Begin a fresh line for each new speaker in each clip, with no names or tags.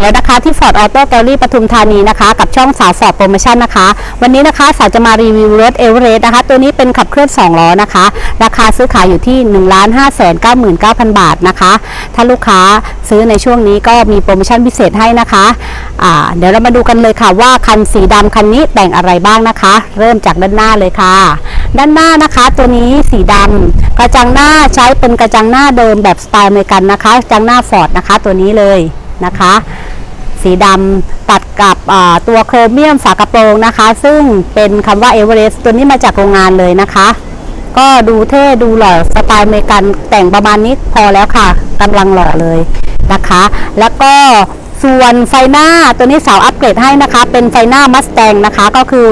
แล้วนะคะที่ Ford Auto Gallery ปทุมธานีนะคะ กับช่องสาวฟอร์ดโปรโมชั่นนะคะ วันนี้นะคะสาวจะมารีวิวรถเอเวอเรสต์นะคะ ตัวนี้เป็นขับเคลื่อน 2 ล้อนะคะ ราคาซื้อขายอยู่ที่ 1 5 9 9 9 0 0 บาทนะคะ ถ้าลูกค้าซื้อในช่วงนี้ก็มีโปรโมชั่นพิเศษให้นะคะเดี๋ยวเรามาดูกันเลยค่ะว่าคันสีดำคันนี้แต่งอะไรบ้างนะคะ เริ่มจากด้านหน้าเลยค่ะ ด้านหน้านะคะตัวนี้สีดำกระจังหน้าใช้เป็นกระจังหน้าเดิมแบบสไตล์อเมริกันนะคะกระจังหน้าฟอร์ดนะคะ ตัวนี้เลย นะคะ สีดำตัดกับตัวโครเมียมฝากระโปรงนะคะ ซึ่งเป็นคำว่าเอเวอเรสต์ตัวนี้มาจากโรงงานเลยนะคะ ก็ดูเท่ดูหล่อสไตล์อเมริกันแต่งประมาณนี้พอแล้วค่ะกำลังหล่อเลยนะคะ แล้วก็ส่วนไฟหน้าตัวนี้สาวอัปเกรดให้นะคะ เป็นไฟหน้ามัสแตงนะคะก็คือ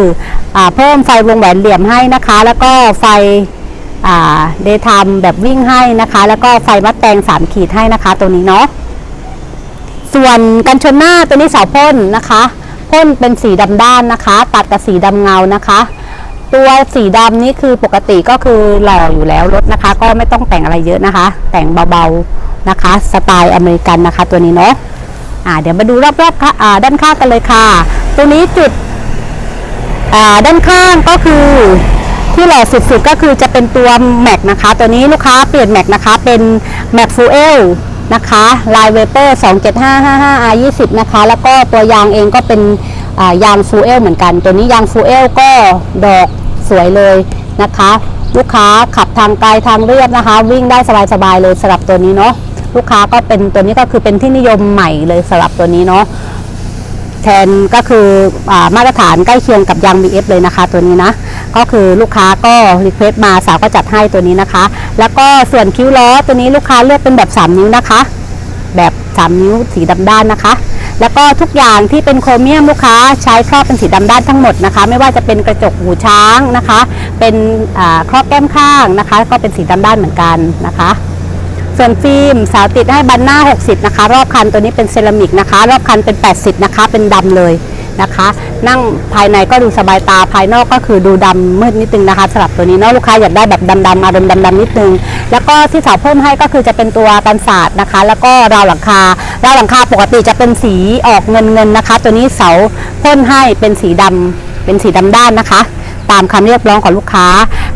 อเพิ่มไฟวงแหวนเหลี่ยมให้นะคะ แล้วก็ไฟเดย์ไทม์แบบวิ่งให้นะคะ แล้วก็ไฟมัสแตงสามขีดให้นะคะตัวนี้เนาะ ส่วนกันชนหน้าตัวนี้เสาพ่นนะคะพ่นเป็นสีดำด้านนะคะ ตัดกับสีดำเงานะคะ ตัวสีดำนี่คือปกติก็คือหล่ออยู่แล้วรถนะคะ ก็ไม่ต้องแต่งอะไรเยอะนะคะ แต่งเบาๆนะคะ สไตล์อเมริกันนะคะ ตัวนี้เนาะอ่าเดี๋ยวมาดูรอบๆค่ะอ่าด้านข้างกันเลยค่ะ ตัวนี้จุดอ่าด้านข้างก็คือที่หล่อสุดๆก็คือจะเป็นตัวแม็กนะคะ ตัวนี้ลูกค้าเปลี่ยนแม็กนะคะ เป็นแม็กฟูเอล นะคะลายเวเปอร์ 27555 R 20 นะคะ แล้วก็ตัวยางเองก็เป็นยางฟูเอลเหมือนกัน ตัวนี้ยางฟูเอลก็ดอกสวยเลยนะคะ ลูกค้าขับทางไกลทางเรียบนะคะ วิ่งได้สบายๆเลยสำหรับตัวนี้เนาะลูกค้าก็เป็นตัวนี้ก็คือเป็นที่นิยมใหม่เลยสำหรับตัวนี้เนาะแทนก็คืออมาตรฐานใกล้เคียงกับยาง BF เลยนะคะตัวนี้นะ ก็คือลูกค้าก็รีเควสต์มาสาวก็จัดให้ตัวนี้นะคะ แล้วก็ส่วนคิ้วล้อตัวนี้ลูกค้าเลือกเป็นแบบ 3 นิ้วนะคะ แบบ 3 นิ้วสีดำด้านนะคะ แล้วก็ทุกอย่างที่เป็นโครเมียมลูกค้าใช้ครอบเป็นสีดำด้านทั้งหมดนะคะ ไม่ว่าจะเป็นกระจกหูช้างนะคะ เป็นครอบแก้มข้างนะคะ ก็เป็นสีดำด้านเหมือนกันนะคะส่วนฟิล์มสาวติดให้บันหน้า 60 นะคะ รอบคันตัวนี้เป็นเซรามิกนะคะ รอบคันเป็น 80 นะคะ เป็นดำเลย นะคะ นั่งภายในก็ดูสบายตาภายนอกก็คือดูดำมืดนิดนึงนะคะสำหรับตัวนี้เนาะลูกค้าอยากได้แบบดำๆอารมณ์ดำๆนิดนึง แล้วก็ที่สาวเพิ่มให้ก็คือจะเป็นตัวกันศาสตร์นะคะ แล้วก็ราวหลังคาราวหลังคาปกติจะเป็นสีออกเงินเงินๆนะคะ ตัวนี้เสาเพิ่นให้เป็นสีดำเป็นสีดำด้านนะคะตามคำเรียกร้องของลูกค้า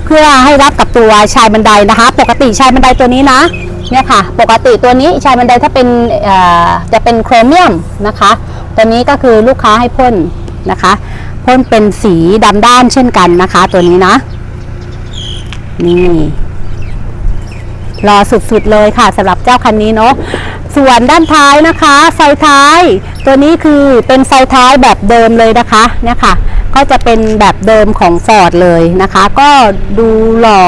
เพื่อให้รับกับตัวชายบันไดนะคะ ปกติชายบันไดตัวนี้นะเนี่ยค่ะ ปกติตัวนี้ชายบันไดถ้าเป็นจะเป็นโครเมียมนะคะ ตัวนี้ก็คือลูกค้าให้พ่นนะคะพ่นเป็นสีดำด้านเช่นกันนะคะ ตัวนี้นะ นี่รอสุดๆเลยค่ะสำหรับเจ้าคันนี้เนาะส่วนด้านท้ายนะคะไฟท้าย ตัวนี้คือเป็นไฟท้ายแบบเดิมเลยนะคะเนี่ยค่ะ ก็จะเป็นแบบเดิมของ Ford เลยนะคะ ก็ดูหล่อ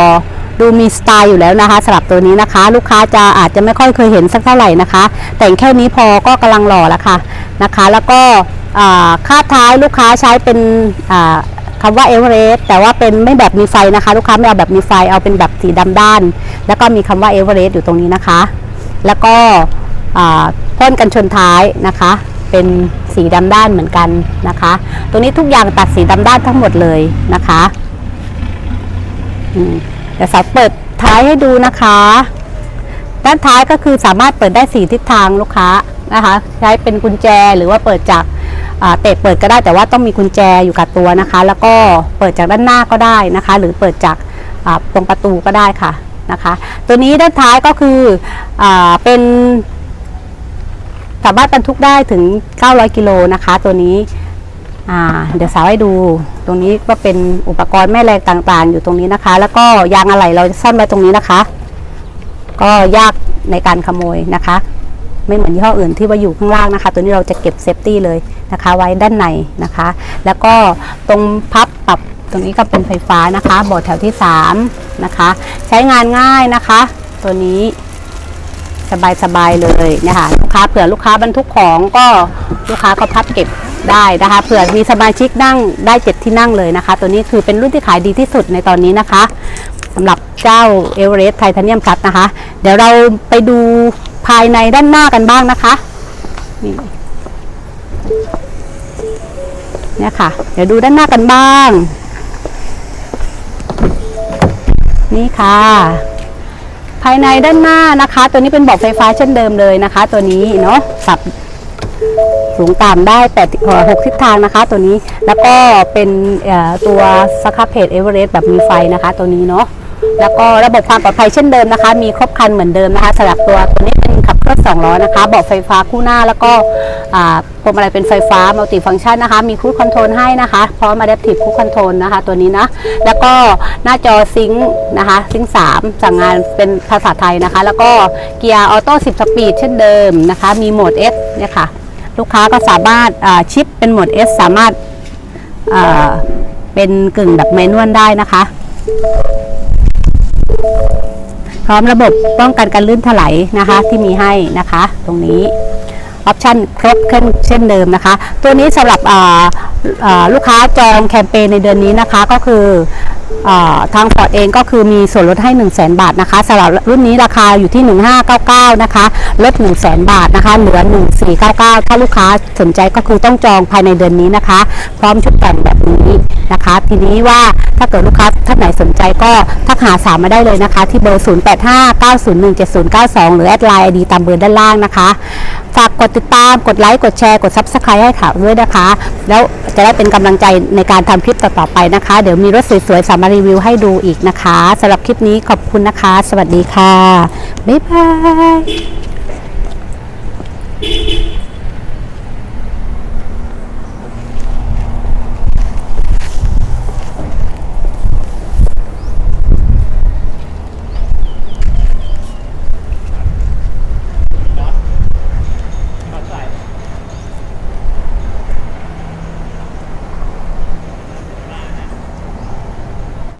ดูมีสไตล์อยู่แล้วนะคะสำหรับตัวนี้นะคะ ลูกค้าจะอาจจะไม่ค่อยเคยเห็นสักเท่าไหร่นะคะ แต่งแค่นี้พอก็กำลังหล่อแล้วค่ะ นะคะ แล้วก็คาดท้ายลูกค้าใช้เป็นคำว่าเอเวอเรสต์แต่ว่าเป็นไม่แบบมีไฟนะคะ ลูกค้าไม่เอาแบบมีไฟเอาเป็นแบบสีดำด้าน แล้วก็มีคำว่าเอเวอเรสต์อยู่ตรงนี้นะคะ แล้วก็พ่นกันชนท้ายนะคะ เป็นสีดำด้านเหมือนกันนะคะตัวนี้ทุกอย่างตัดสีดำด้านทั้งหมดเลยนะคะเดี๋ยวสาวเปิดท้ายให้ดูนะคะ ด้านท้ายก็คือสามารถเปิดได้สีทิศทางลูกค้า นะคะ ใช้เป็นกุญแจหรือว่าเปิดจากเตะเปิดก็ได้แต่ว่าต้องมีกุญแจอยู่กับตัวนะคะ แล้วก็เปิดจากด้านหน้าก็ได้นะคะ หรือเปิดจากตรงประตูก็ได้ค่ะนะคะ ตัวนี้ด้านท้ายก็คืออเป็นสามารถบรรทุกได้ถึง 900 กิโลนะคะ ตัวนี้เดี๋ยวสาวให้ดู ตรงนี้ก็เป็นอุปกรณ์แม่แรงต่างๆ อยู่ตรงนี้นะคะ แล้วก็ยางอะไหล่เราซ่อนไว้ตรงนี้นะคะ ก็ยากในการขโมยนะคะ ไม่เหมือนยี่ห้ออื่นที่ว่าอยู่ข้างล่างนะคะ ตัวนี้เราจะเก็บเซฟตี้เลยนะคะ ไว้ด้านในนะคะ แล้วก็ตรงพับปรับตรงนี้ก็เป็นไฟฟ้านะคะ บอร์ดแถวที่3นะคะ ใช้งานง่ายนะคะ ตัวนี้สบายๆเลยเนี่ยค่ะลูกค้าเผื่อลูกค้าบรรทุกของก็ลูกค้าก็พับเก็บได้นะคะเผื่อมีสมาชิกนั่งได้เจ็ดที่นั่งเลยนะคะ ตัวนี้คือเป็นรุ่นที่ขายดีที่สุดในตอนนี้นะคะสำหรับเจ้าเอเวอเรสต์ไทเทเนียมพลัสนะคะ เดี๋ยวเราไปดู ภายในด้านหน้ากันบ้างนะคะ นี่เนี่ยค่ะ เดี๋ยวดูด้านหน้ากันบ้าง นี่ค่ะ ภายในด้านหน้านะคะ ตัวนี้เป็นบอกไฟฟ้าเช่นเดิมเลยนะคะ ตัวนี้เนาะสับสูงต่ำได้8เอ่อ6ทิศทางนะคะ ตัวนี้แล้วก็เป็นตัวสครับเพจเอเวอเรสต์แบบมีไฟนะคะ ตัวนี้เนาะ แล้วก็ระบบความปลอดภัยเช่นเดิมนะคะ มีครบครันเหมือนเดิมนะคะสำหรับตัวตัวนี้เป็นขับเคลื่อนสองล้อนะคะเบาะไฟฟ้าคู่หน้าแล้วก็พวงมาลัยเป็นไฟฟ้ามัลติฟังก์ชันนะคะ มีคูดคอนโทรลให้นะคะ พร้อมอะแดปทีฟคูดคอนโทรลนะคะ ตัวนี้นะ แล้วก็หน้าจอซิงค์นะคะซิงค์สามสั่งงานเป็นภาษาไทยนะคะ แล้วก็เกียร์ออโต้10สปีดเช่นเดิมนะคะ มีโหมด S เนี่ยค่ะลูกค้าก็สามารถชิปเป็นโหมด S สามารถเป็นกึ่งแบบแมนนวลได้นะคะ พร้อมระบบป้องกันการลื่นถลายนะคะ ที่มีให้นะคะตรงนี้ออปชันครบเช่นเช่นเดิมนะคะ ตัวนี้สำหรับลูกค้าจองแคมเปญในเดือนนี้นะคะก็คืออทางฟอร์ดเองก็คือมีส่วนลดให้ 1 0 0 0 0แบาทนะคะสำหรับรุ่นนี้ราคาอยู่ที่ 1599 นะคะลด 1 0 0 0 0 0บาทนะคะเหลือ 1499 ถ้าลูกค้าสนใจก็คือต้องจองภายในเดือนนี้นะคะ พร้อมชุดแต่งแบบนี้ นะคะ ทีนี้ว่าถ้าเกิดลูกค้าท่านไหนสนใจก็ทักหาสามมาได้เลยนะคะ ที่เบอร์ 0859017092 หรือแอดไลน์ดีตามเบอร์ด้านล่างนะคะฝากกดติดตามกดไลค์กดแชร์กด Subscribe ให้ข่าวด้วยนะคะ แล้วจะได้เป็นกำลังใจในการทำคลิปต่อๆไปนะคะ เดี๋ยวมีรถสวยๆ สามารถรีวิวให้ดูอีกนะคะสำหรับคลิปนี้ขอบคุณนะคะ สวัสดีค่ะ บ๊ายบาย